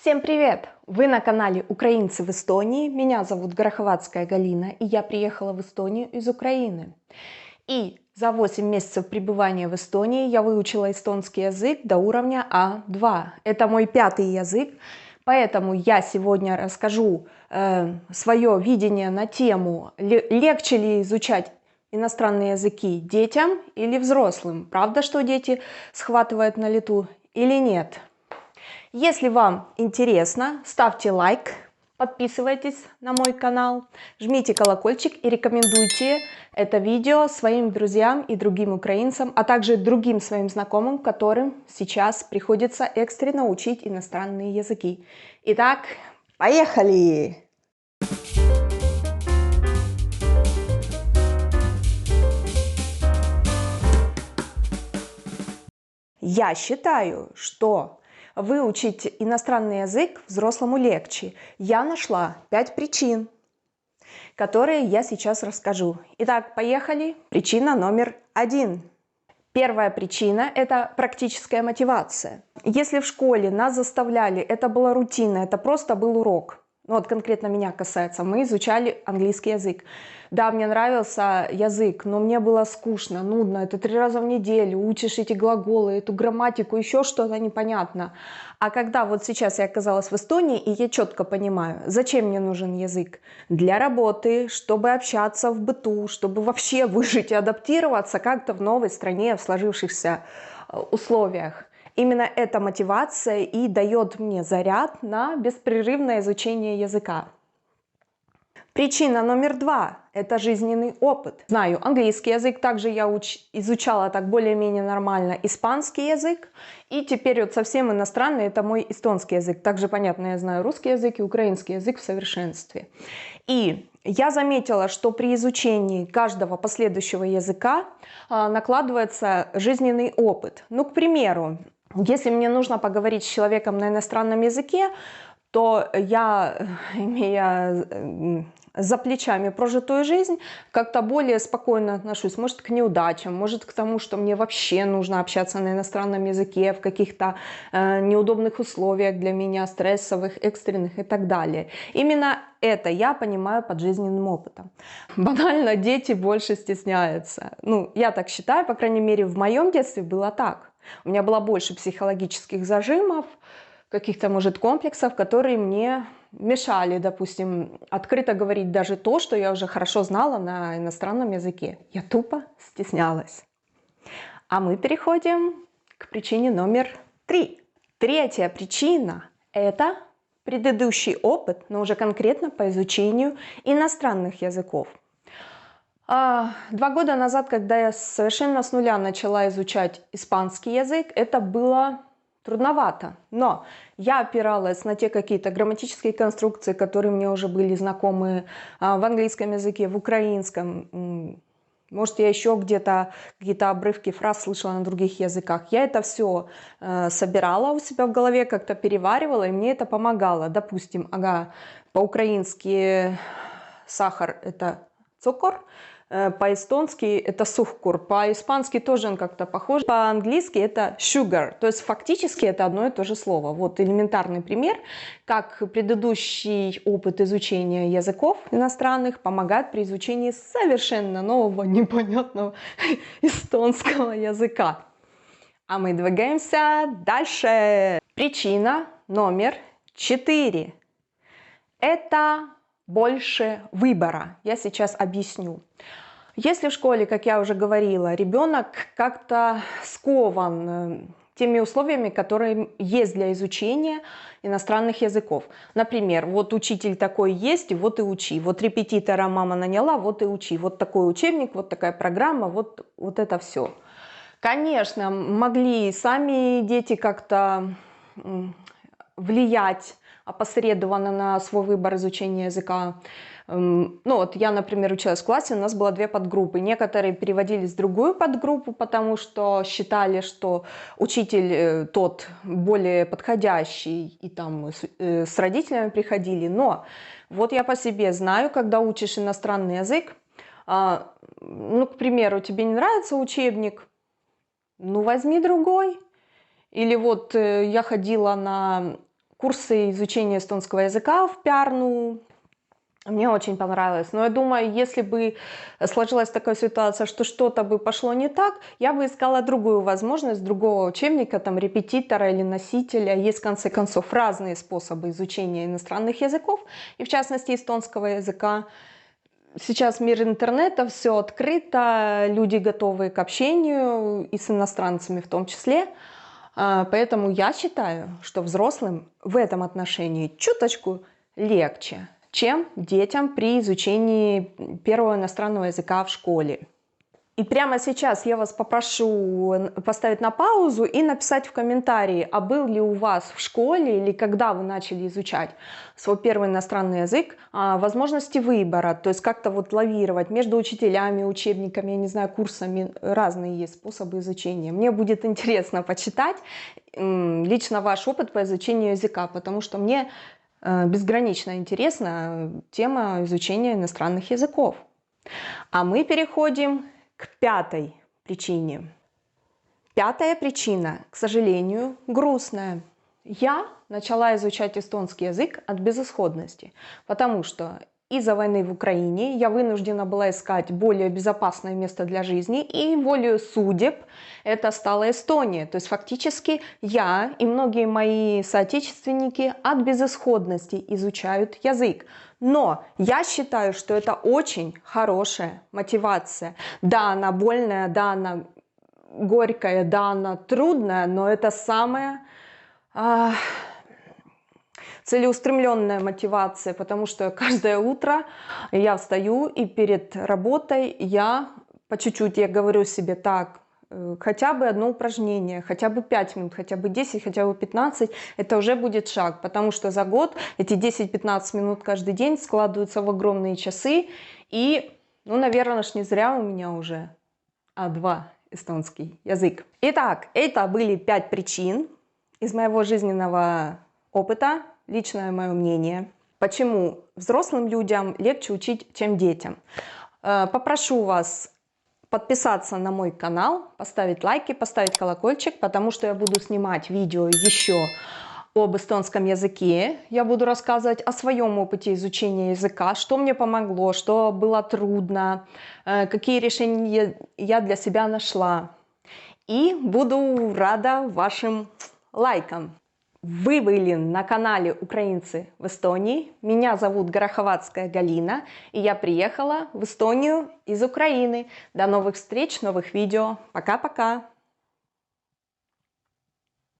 Всем привет! Вы на канале «Украинцы в Эстонии». Меня зовут Гороховацкая Галина, и я приехала в Эстонию из Украины. И за 8 месяцев пребывания в Эстонии я выучила эстонский язык до уровня А2. Это мой пятый язык, поэтому я сегодня расскажу э, свое видение на тему, легче ли изучать иностранные языки детям или взрослым. Правда, что дети схватывают на лету или нет? Если вам интересно, ставьте лайк, подписывайтесь на мой канал, жмите колокольчик и рекомендуйте это видео своим друзьям и другим украинцам, а также другим своим знакомым, которым сейчас приходится экстренно учить иностранные языки. Итак, поехали! Я считаю, что выучить иностранный язык взрослому легче. Я нашла пять причин, которые я сейчас расскажу. Итак, поехали. Причина номер один. Первая причина – это практическая мотивация. Если в школе нас заставляли, это была рутина, это просто был урок, ну вот конкретно меня касается, мы изучали английский язык. Да, мне нравился язык, но мне было скучно, нудно. Это три раза в неделю, учишь эти глаголы, эту грамматику, еще что-то непонятно. А когда вот сейчас я оказалась в Эстонии, и я четко понимаю, зачем мне нужен язык? Для работы, чтобы общаться в быту, чтобы вообще выжить и адаптироваться как-то в новой стране, в сложившихся э, условиях. Именно эта мотивация и дает мне заряд на беспрерывное изучение языка. Причина номер два – это жизненный опыт. Знаю английский язык, также я уч изучала так более-менее нормально испанский язык. И теперь вот совсем иностранный – это мой эстонский язык. Также, понятно, я знаю русский язык и украинский язык в совершенстве. И я заметила, что при изучении каждого последующего языка а, накладывается жизненный опыт. Ну, к примеру, если мне нужно поговорить с человеком на иностранном языке, то я, имея за плечами прожитую жизнь, как-то более спокойно отношусь, может, к неудачам, может, к тому, что мне вообще нужно общаться на иностранном языке в каких-то э, неудобных условиях для меня, стрессовых, экстренных и так далее. Именно это я понимаю под жизненным опытом. Банально дети больше стесняются. Ну, я так считаю, по крайней мере, в моем детстве было так. У меня было больше психологических зажимов, каких-то, может, комплексов, которые мне мешали, допустим, открыто говорить даже то, что я уже хорошо знала на иностранном языке. Я тупо стеснялась. А мы переходим к причине номер три. Третья причина – это предыдущий опыт, но уже конкретно по изучению иностранных языков. А, два года назад, когда я совершенно с нуля начала изучать испанский язык, это было трудновато. Но я опиралась на те какие-то грамматические конструкции, которые мне уже были знакомы а, в английском языке, в украинском. Может, я еще где-то какие-то обрывки фраз слышала на других языках. Я это все э, собирала у себя в голове, как-то переваривала, и мне это помогало. Допустим, ага, по-украински сахар – это цукор, по-эстонски это сухкур, по-испански тоже он как-то похож, по-английски это sugar, то есть фактически это одно и то же слово. Вот элементарный пример, как предыдущий опыт изучения языков иностранных помогает при изучении совершенно нового, непонятного эстонского языка. А мы двигаемся дальше. Причина номер четыре. Это больше выбора. Я сейчас объясню. Если в школе, как я уже говорила, ребенок как-то скован э, теми условиями, которые есть для изучения иностранных языков. Например, вот учитель такой есть, вот и учи. Вот репетитора мама наняла, вот и учи. Вот такой учебник, вот такая программа, вот, вот это все. Конечно, могли сами дети как-то влиять опосредованно на свой выбор изучения языка. Эм, ну вот я, например, училась в классе, у нас было две подгруппы. Некоторые переводились в другую подгруппу, потому что считали, что учитель э, тот более подходящий, и там с, э, с родителями приходили. Но вот я по себе знаю, когда учишь иностранный язык, а, ну, к примеру, тебе не нравится учебник, ну, возьми другой. Или вот э, я ходила на курсы изучения эстонского языка в Пярну. Мне очень понравилось. Но я думаю, если бы сложилась такая ситуация, что что-то бы пошло не так, я бы искала другую возможность, другого учебника, там, репетитора или носителя. Есть, в конце концов, разные способы изучения иностранных языков, и в частности эстонского языка. Сейчас мир интернета, все открыто, люди готовы к общению и с иностранцами в том числе. А, поэтому я считаю, что взрослым в этом отношении чуточку легче чем детям при изучении первого иностранного языка в школе. И прямо сейчас я вас попрошу поставить на паузу и написать в комментарии, а был ли у вас в школе или когда вы начали изучать свой первый иностранный язык, а, возможности выбора, то есть как-то вот лавировать между учителями, учебниками, я не знаю, курсами, разные есть способы изучения. Мне будет интересно почитать лично ваш опыт по изучению языка, потому что мне Э, безгранично интересна тема изучения иностранных языков. А мы переходим к пятой причине. Пятая причина, к сожалению, грустная. Я начала изучать эстонский язык от безысходности, потому что из-за войны в Украине я вынуждена была искать более безопасное место для жизни, и волею судеб это стала Эстония. То есть фактически я и многие мои соотечественники от безысходности изучают язык. Но я считаю, что это очень хорошая мотивация. Да, она больная, да, она горькая, да, она трудная, но это самое... А целеустремленная мотивация, потому что каждое утро я встаю и перед работой я по чуть-чуть, я говорю себе так, э, хотя бы одно упражнение, хотя бы 5 минут, хотя бы 10, хотя бы 15, это уже будет шаг, потому что за год эти 10-15 минут каждый день складываются в огромные часы, и, ну, наверное, ж не зря у меня уже А2 эстонский язык. Итак, это были 5 причин из моего жизненного опыта, личное мое мнение. Почему взрослым людям легче учить, чем детям? Э, попрошу вас подписаться на мой канал, поставить лайки, поставить колокольчик, потому что я буду снимать видео еще об эстонском языке. Я буду рассказывать о своем опыте изучения языка, что мне помогло, что было трудно, э, какие решения я для себя нашла. И буду рада вашим лайкам. Вы были на канале «Украинцы в Эстонии». Меня зовут Гороховатская Галина, и я приехала в Эстонию из Украины. До новых встреч, новых видео. Пока-пока!